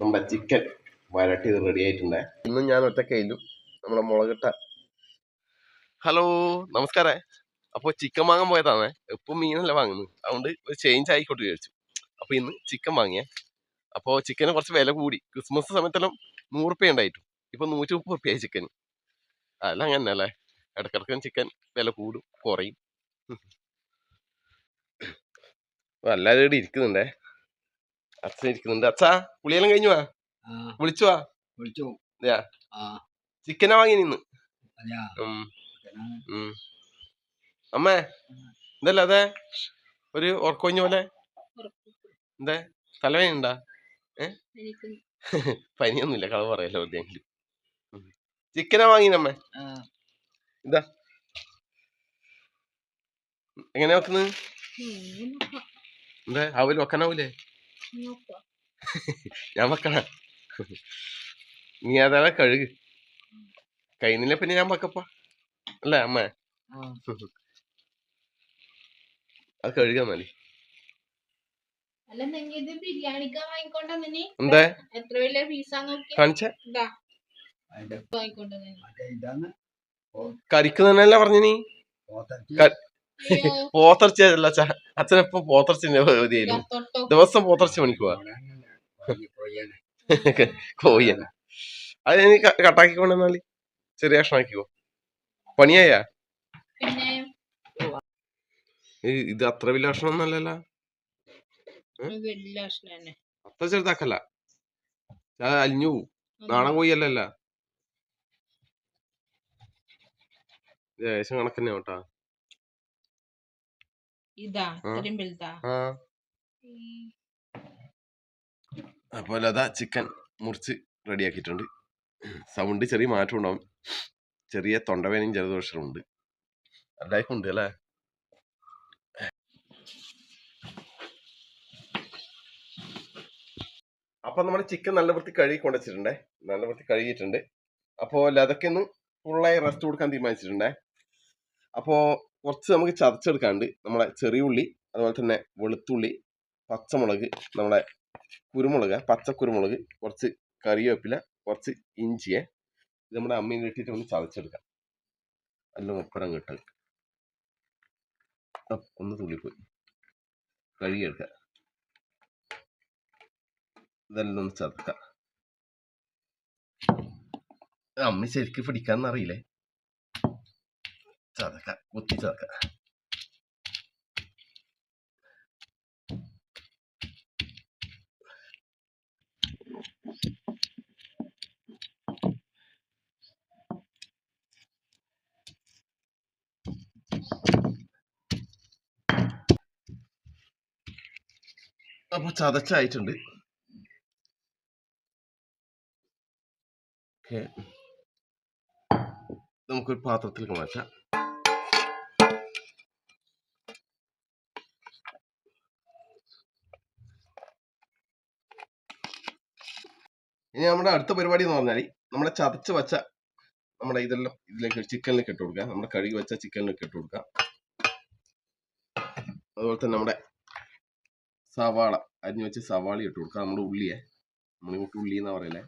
നമ്മുടെ ചിക്കൻ വരട്ടി റെഡി ആയിട്ടുണ്ട്. ഇന്ന് ഞാൻ ഒറ്റക്കയിലും നമ്മുടെ മുളകിട്ട. ഹലോ നമസ്കാരം. അപ്പോൾ ചിക്കൻ വാങ്ങാൻ പോയതാണ്. ഇപ്പം മീനല്ല വാങ്ങുന്നത്. അതുകൊണ്ട് ഒരു ചേഞ്ച് ആയിക്കോട്ട് വിചാരിച്ചു. അപ്പോൾ ഇന്ന് ചിക്കൻ വാങ്ങിയേ. അപ്പോൾ ചിക്കന് കുറച്ച് വില കൂടി. ക്രിസ്മസ് സമയത്തെല്ലാം നൂറ് റുപ്യ ഉണ്ടായിട്ടു. ഇപ്പം നൂറ്റി മുപ്പത് റുപ്യ ചിക്കൻ അല്ല അങ്ങനെ അല്ലേ ഇടക്കിടക്കും ചിക്കൻ വില കൂടും കുറയും. എല്ലാവരും ഇവിടെ ഇരിക്കുന്നുണ്ടേ. അച്ഛൻ ഇരിക്കുന്നുണ്ട് അച്ഛാ പുളിയെല്ലാം കഴിഞ്ഞു വാ. വിളിച്ചു വാ. വിളിച്ചു ആ. ചിക്കനാ വാങ്ങി നിന്ന്. അമ്മേ എന്തല്ല അതെ? ഒരു ഉറക്കൊഞ്ഞ പോലെ? എന്തേ? തലവേദന ഉണ്ടാ എനിക്ക് പനിയൊന്നുമില്ല. കളവ് പറയല്ലോ എവിടെയെങ്കിലും ചിക്കനാ വാങ്ങിനമ്മേ എന്താ എങ്ങനെ വെക്കുന്നത്? എന്താ? അവൽ വെക്കാനാവൂലേ. ഞാൻ വെക്കണ നീ അതാ കഴുക്. കഴിഞ്ഞില്ല പിന്നെ ഞാൻ വെക്കപ്പ അല്ലേ അമ്മ? ആ. അത് കഴുകാൻ മതി കരിക്ക് തന്നെയല്ലേ പറഞ്ഞു നീ? പോത്തർച്ചി പോത്തർച്ചി അല്ല അച്ഛനെപ്പം പോത്തർച്ചിന്റെ മതിയായിരുന്നു ദിവസം പോത്തർച്ചി മണിക്കുവാ കോഴിയല്ല. അത് നീ ക- കട്ടാക്കി കൊണ്ടുവന്നാൽ ചെറിയ കഷ്ണാക്കിക്കോ പണിയായ? ഇത് അത്ര വലിയ കഷ്ണം അല്ലല്ല അത്ര ചെറുതാക്കല്ല. അത് അലിഞ്ഞു പോവും. നാടൻ കോഴിയല്ലല്ല. ഏകദേശം കണക്കന്നെ കേട്ടാ ഇതാ. ഇത്രയും വലുതാ ആ അപ്പോൾ ലത ചിക്കൻ മുറിച്ച് റെഡിയാക്കിയിട്ടുണ്ട് സൗണ്ട് ചെറിയ മാറ്റം ഉണ്ടാവും. ചെറിയ തൊണ്ടവേനയും ജലദോഷവും ഉണ്ട്. എല്ലാവർക്കും ഉണ്ട് അല്ലേ? അപ്പൊ നമ്മുടെ ചിക്കൻ നല്ല വൃത്തി കഴുകി കൊണ്ടുവച്ചിട്ടുണ്ടേ. നല്ല വൃത്തി കഴുകിയിട്ടുണ്ട്. അപ്പോൾ അതൊക്കെ ഒന്ന് ഫുള്ളായി റെസ്റ്റ് കൊടുക്കാൻ തീരുമാനിച്ചിട്ടുണ്ടേ. അപ്പോൾ കുറച്ച് നമുക്ക് ചതച്ചെടുക്കാണ്ട് നമ്മളെ ചെറിയ ഉള്ളി അതുപോലെ തന്നെ വെളുത്തുള്ളി പച്ചമുളക് നമ്മളെ കുരുമുളക് പച്ച കുരുമുളക് കുറച്ച് കറിവേപ്പില കുറച്ച് ഇഞ്ചിയെ ഇത് നമ്മുടെ അമ്മയിൽ ഇട്ടിട്ട് ഒന്ന് ചതച്ചെടുക്കാം. നല്ല ഒപ്പരം കിട്ടും. ഒന്ന് തുള്ളിപ്പോയി. കഴുകിയെടുക്കുക ഇതെല്ലാം ഒന്ന് ചതക്കാം. അമ്മ ശരിക്കും പിടിക്കാന്ന് ചതക്കാം കുത്തി ചതക്കാം അപ്പൊ ചതച്ചായിട്ടുണ്ട് നമുക്കൊരു പാത്രത്തിലേക്ക് മാറ്റാം. ഇനി നമ്മുടെ അടുത്ത പരിപാടി എന്ന് പറഞ്ഞാൽ നമ്മുടെ ചതച്ച് വെച്ച നമ്മുടെ ഇതെല്ലാം ഇതിലേക്ക് ചിക്കനിലേക്ക് ഇട്ട് കൊടുക്കുക നമ്മുടെ കഴുകി വെച്ച ചിക്കനിലേക്ക് ഇട്ട് കൊടുക്കുക അതുപോലെ തന്നെ നമ്മുടെ സവാള അരിഞ്ഞു വെച്ച് സവാള ഇട്ട് കൊടുക്കുക നമ്മുടെ ഉള്ളിയെ നമ്മളിങ്ങോട്ട് ഉള്ളി എന്നാ പറയലേ.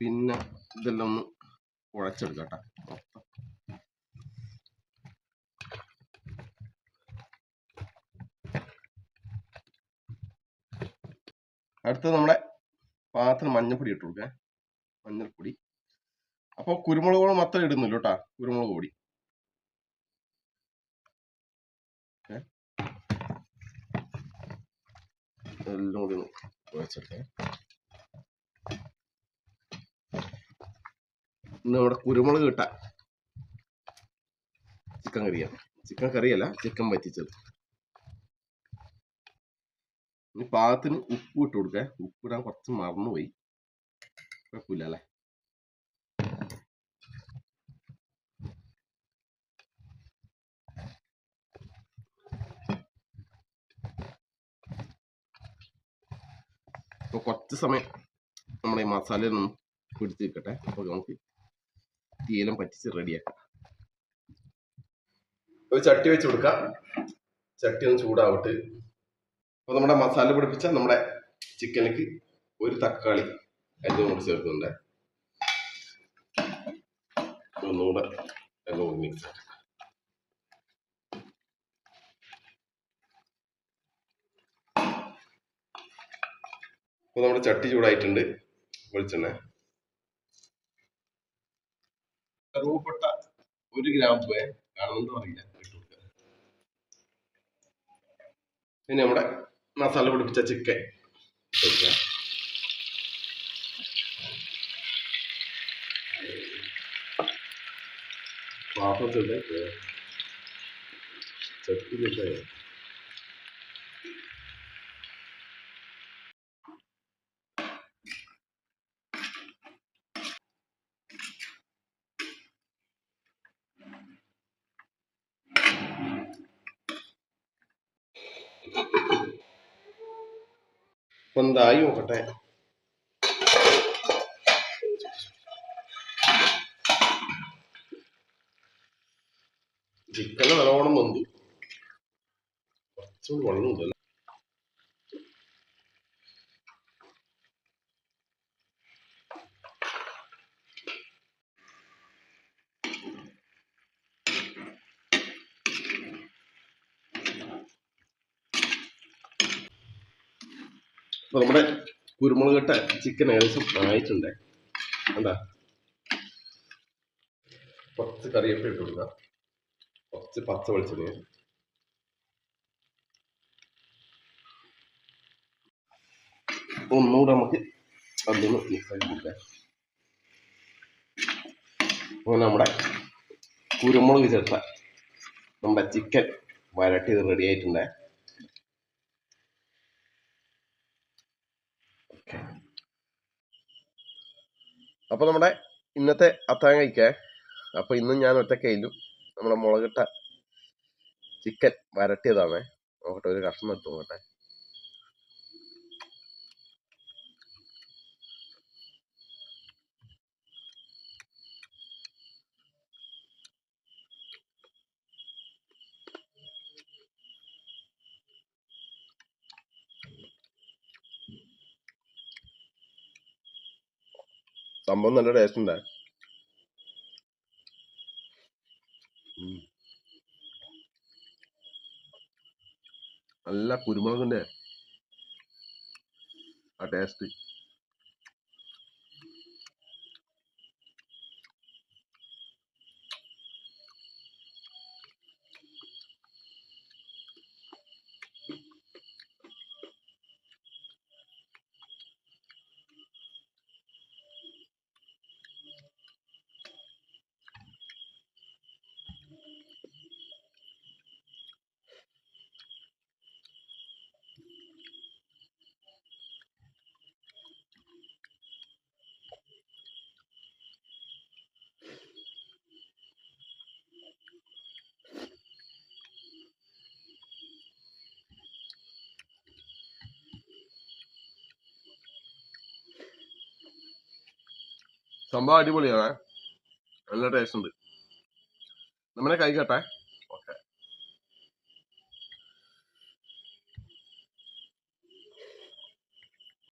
പിന്നെ ഇതെല്ലാം ഒന്ന് കുഴച്ചെടുക്കാം കേട്ടോ. അടുത്തത് നമ്മുടെ പാത്രത്തിന് മഞ്ഞൾപ്പൊടി ഇട്ട് കൊടുക്കാം. മഞ്ഞൾപ്പൊടി. അപ്പോൾ കുരുമുളക് പൊടി മാത്രം ഇടുന്നില്ല കേട്ടാ. കുരുമുളക് പൊടി. എല്ലാം നമ്മുടെ കുരുമുളക് ഇട്ട ചിക്കൻ കറിയാണ്. ചിക്കൻ കറിയല്ല ചിക്കൻ വറ്റിച്ചത്. ഇനി പാകത്തിന് ഉപ്പ് ഇട്ട് കൊടുക്കുക ഉപ്പ് ഇടാൻ കുറച്ച് മറന്നുപോയി. കുഴപ്പമില്ല അല്ലേ അപ്പോൾ കുറച്ച് സമയം നമ്മുടെ ഈ മസാലയൊന്നും പിടിച്ച് നിൽക്കട്ടെ. അപ്പോൾ നമുക്ക് തീയിലും പറ്റിച്ച് റെഡിയാക്കാം. ഒരു ചട്ടി വെച്ച് കൊടുക്കാം. ചട്ടി ഒന്ന് ചൂടാവട്ടെ. അപ്പോൾ നമ്മുടെ മസാല പിടിപ്പിച്ച നമ്മുടെ ചിക്കനിലേക്ക് ഒരു തക്കാളി എല്ലാം കൂടി ചേർക്കുന്നുണ്ട്. ഒന്നുകൂടെ എല്ലാം കൂടി മിക്സ് ആക്കാം. അപ്പോൾ നമ്മുടെ ചട്ടി ചൂടായിട്ടുണ്ട്. വെളിച്ചെണ്ണ. കറുവപ്പട്ട ഒരു ഗ്രാം പോയ കാണുന്നുണ്ടോ അറിയില്ല. ഇട്ട് കൊടുക്കുക പിന്നെ നമ്മുടെ മസാല പിടിപ്പിച്ച ചിക്കൻ പാത്രത്തിലുണ്ട് ചട്ടിയിലിട്ട് എന്തായി നോക്കട്ടെ. ചിക്കൻ നല്ലോണം വന്നു. കുറച്ചുകൂടി വെള്ളം അപ്പൊ നമ്മുടെ കുരുമുളക് ഇട്ട ചിക്കൻ ഏകദേശം ആയിട്ടുണ്ട്. എന്താ കുറച്ച് കറിവേപ്പില ഇട്ട് കൊടുക്കുക കുറച്ച് പച്ച വെളിച്ചെണ്ണ. ഒന്നുകൂടെ നമുക്ക് അതൊന്ന് മിക്സാക്കി കൊടുക്കാം. അപ്പോൾ നമ്മുടെ കുരുമുളക് ചേർത്ത നമ്മുടെ ചിക്കൻ വരട്ടി റെഡി ആയിട്ടുണ്ട്. അപ്പോൾ നമ്മുടെ ഇന്നത്തെ അത്താഴം അപ്പോൾ ഇന്നും ഞാൻ ഒറ്റക്കയിലും നമ്മുടെ മുളകിട്ട ചിക്കൻ വരട്ടിയതാണ്. നോക്കട്ടെ ഒരു കഷ്ണം എടുത്തു നോക്കട്ടെ. സംഭവം നല്ല ടേസ്റ്റ് ഉണ്ട്. നല്ല കുരുമുളകിന്റെ ആ ടേസ്റ്റ് സംഭവം അടിപൊളിയാണ്. നല്ല ടേസ്റ്റ് ഉണ്ട്. നമ്മളെ കഴിക്കട്ടെ